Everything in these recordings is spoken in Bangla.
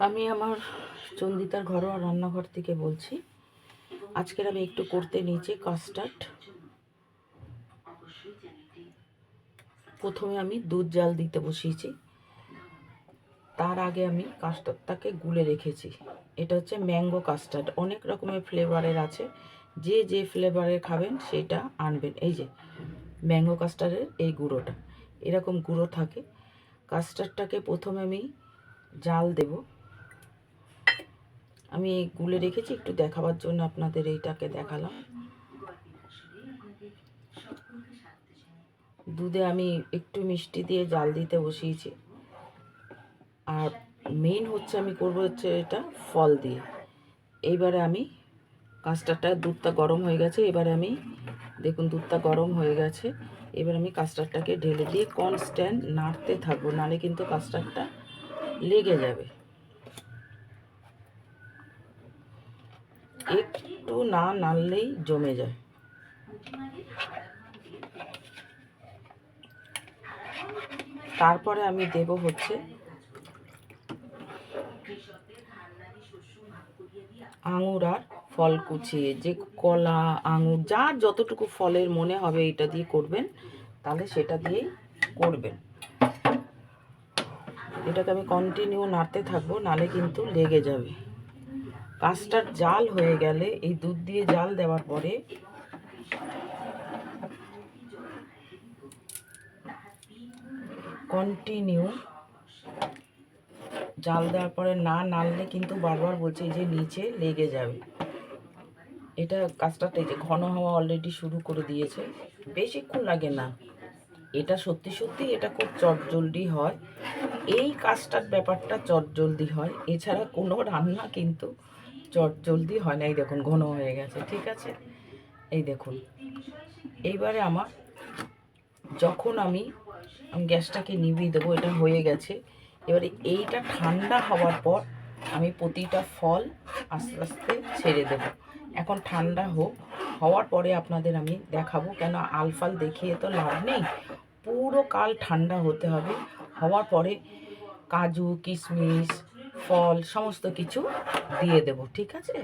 আমি আমার চন্দিতার ঘরোয়া রান্নাঘর থেকে বলছি। আজকের আমি একটু করতে নিয়েছি কাস্টার্ড প্রথমে আমি দুধ জাল দিতে বসিয়েছি। তার আগে আমি কাস্টার্ডটাকে গুলে রেখেছি। এটা হচ্ছে ম্যাঙ্গো কাস্টার্ড অনেক রকমের ফ্লেভারের আছে। যে যে ফ্লেভারের খাবেন সেটা আনবেন। এই যে ম্যাঙ্গো কাস্টার্ডের এই গুঁড়োটা। এরকম গুঁড়ো থাকে। কাস্টার্ডটাকে প্রথমে আমি জাল দেব। আমি গুলে রেখেছি, একটু দেখাবার জন্য আপনাদের এইটাকে দেখালাম। দুধে আমি একটু মিষ্টি দিয়ে জাল দিতে বসিয়েছি। আর মেন হচ্ছে আমি করব হচ্ছে এটা ফল দিয়ে। এইবারে আমি কাস্টারটা দুধটা গরম হয়ে গেছে, এবারে আমি দেখুন দুধটা গরম হয়ে গেছে। এবার আমি কাস্টারটাকে ঢেলে দিয়ে কনস্ট্যান্ট নাড়তে থাকব, নাহলে কিন্তু কাস্টারটা লেগে যাবে। একটু না নাড়লেই জমে যায়। তারপরে আমি দেব হচ্ছে আঙুর আর ফল কুচিয়ে। যে কলা, আঙুর, যার যতটুকু ফলের মনে হবে এটা দিয়ে করবেন, তাহলে সেটা দিয়েই করবেন। এটাকে আমি কন্টিনিউ নাড়তে থাকব, নালে কিন্তু লেগে যাবে। কাস্টার্ড জাল হয়ে গেলে এই দুধ দিয়ে জাল দেওয়ার পরে কন্টিনিউ জাল দেওয়ার পরে না নাড়লে কিন্তু বারবার বলছে যে নিচে লেগে যাবে। এটা এই যে ঘন হওয়া অলরেডি শুরু করে দিয়েছে। বেশিক্ষণ লাগে না। এটা সত্যি সত্যি এটা খুব চটজলদি হয়। এই কাস্টার্ড ব্যাপারটা চটজলদি হয়। এছাড়া কোনো রান্না কিন্তু চটজলদি হয় না। এই দেখুন, ঘন হয়ে গেছে, ঠিক আছে? এই দেখুন, এইবারে আমার যখন আমি আমি গ্যাসটাকে নিভিয়ে দেবো, এটা হয়ে গেছে। এবারে এইটা ঠান্ডা হওয়ার পর আমি প্রতিটা ফল আস্তে আস্তে ছেড়ে দেব। এখন ঠান্ডা হোক, হওয়ার পরে আপনাদের আমি দেখাবো। কেন আলফাল দেখিয়ে তো লাভ নেই, পুরো কাল ঠান্ডা হতে হবে। হওয়ার পরে কাজু, কিশমিশ ফল, সমস্ত কিছু দিয়ে দেব, ঠিক আছে?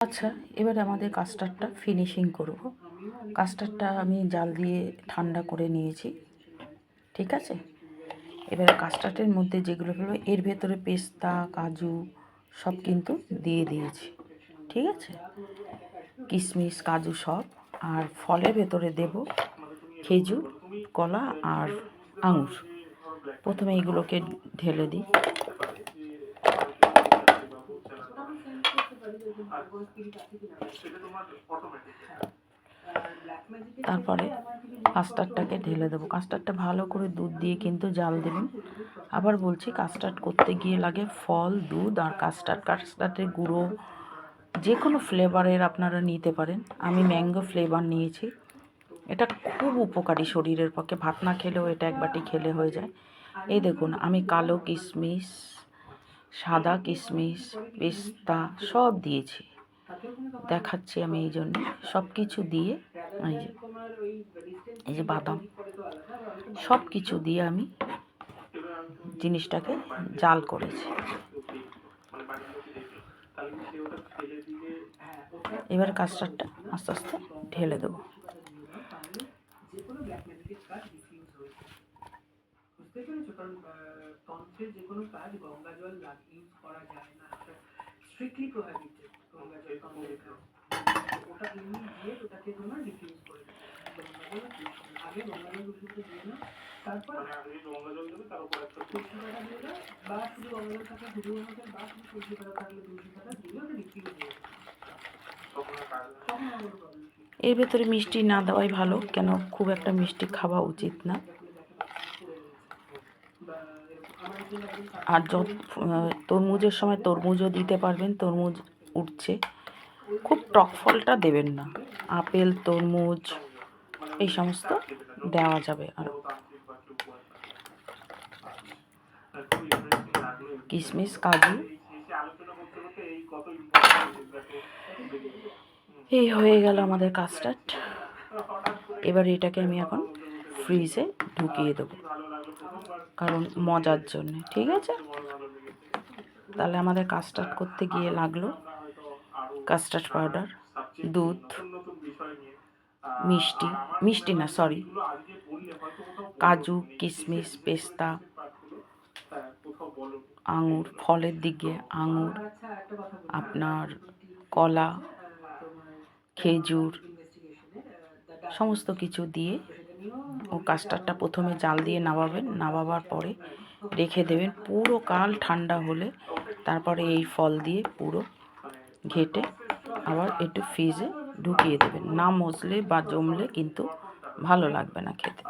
আচ্ছা এবারে আমাদের কাস্টার্ডটা ফিনিশিং করব। কাস্টার্ডটা আমি জাল দিয়ে ঠান্ডা করে নিয়েছি, ঠিক আছে? এবারে কাস্টার্ডের মধ্যে যেগুলো ফেলব এর ভেতরে পেস্তা, কাজু সব কিন্তু দিয়ে দিয়েছি, ঠিক আছে? কিশমিশ, কাজু সব, আর ফলের ভেতরে দেব খেজুর, কলা আর আঙুর। প্রথমে এগুলোকে ঢেলে দিই। তারপরে কাস্টার্ডটাকে ঢেলে দেবো। কাস্টার্ডটা ভালো করে দুধ দিয়ে কিন্তু জাল দেবেন। আবার বলছি, কাস্টার্ড করতে গিয়ে লাগে ফল, দুধ আর কাস্টার্ড। কাস্টার্ডের গুঁড়ো যে কোনো ফ্লেভারের আপনারা নিতে পারেন। আমি ম্যাঙ্গো ফ্লেভার নিয়েছি। এটা খুব উপকারী শরীরের পক্ষে। ভাত না খেলেও এটা এক বাটি খেলে হয়ে যায়। এই দেখুন, আমি কালো কিশমিশ, সাদা কিশমিশ, পেস্তা সব দিয়েছি। দেখাচ্ছি আমি এই জন্য। সব কিছু দিয়ে এই যে এই যে বাদাম সব কিছু দিয়ে আমি জিনিসটাকে জাল করেছি। এবার কাস্টারটা আস্তে আস্তে ঢেলে দেবো। কারণ তন্ত্রের যে কোনো কাজ গঙ্গা জল ইউজ করা যায় না। স্ট্রিক্টলি প্রোহাইবিটেড গঙ্গা জল তন্ত্রের ওটা এমনি দিয়ে ওটাকে তোমার রিফিউজ করে আগে গঙ্গা জল দিয়ে নাও তারপর তুলসী পাতা দিয়ে দাও বা শুধু গঙ্গা জল থাকলে শুধু গঙ্গা জল বা শুধু তুলসী পাতা থাকলে তুলসী পাতা দিয়ে ওটা রিফিউজ যাবে তখন আর কোনো প্রবলেম এর ভেতরে মিষ্টি না দেওয়াই ভালো কেন? খুব একটা মিষ্টি খাওয়া উচিত না। আর যত তরমুজের সময় তরমুজও দিতে পারবেন, তরমুজ উঠছে। খুব টক ফলটা দেবেন না। আপেল, তরমুজ, এই সমস্ত দেওয়া যাবে আর কিশমিশ, কাজু। এই হয়ে গেল আমাদের কাস্টার্ড এবার এটাকে আমি এখন ফ্রিজে ঢুকিয়ে দেবো। কারণ মজার জন্য, ঠিক আছে? তাহলে আমাদের কাস্টার্ড করতে গিয়ে লাগল। কাস্টার্ড পাউডার দুধ, মিষ্টি মিষ্টি না সরি কাজু কিশমিশ পেস্তা, আঙুর, ফলের দিকে আঙুর, আপনার কলা, খেজুর, সমস্ত কিছু দিয়ে ও কাস্টারটা প্রথমে জাল দিয়ে নামাবেন, নামাবার পরে রেখে দেবেন। পুরো কাল ঠান্ডা হলে তারপরে এই ফল দিয়ে পুরো ঘেটে আবার একটু ফ্রিজে ঢুকিয়ে দেবেন। না মজলে বা জমলে কিন্তু ভালো লাগবে না খেতে।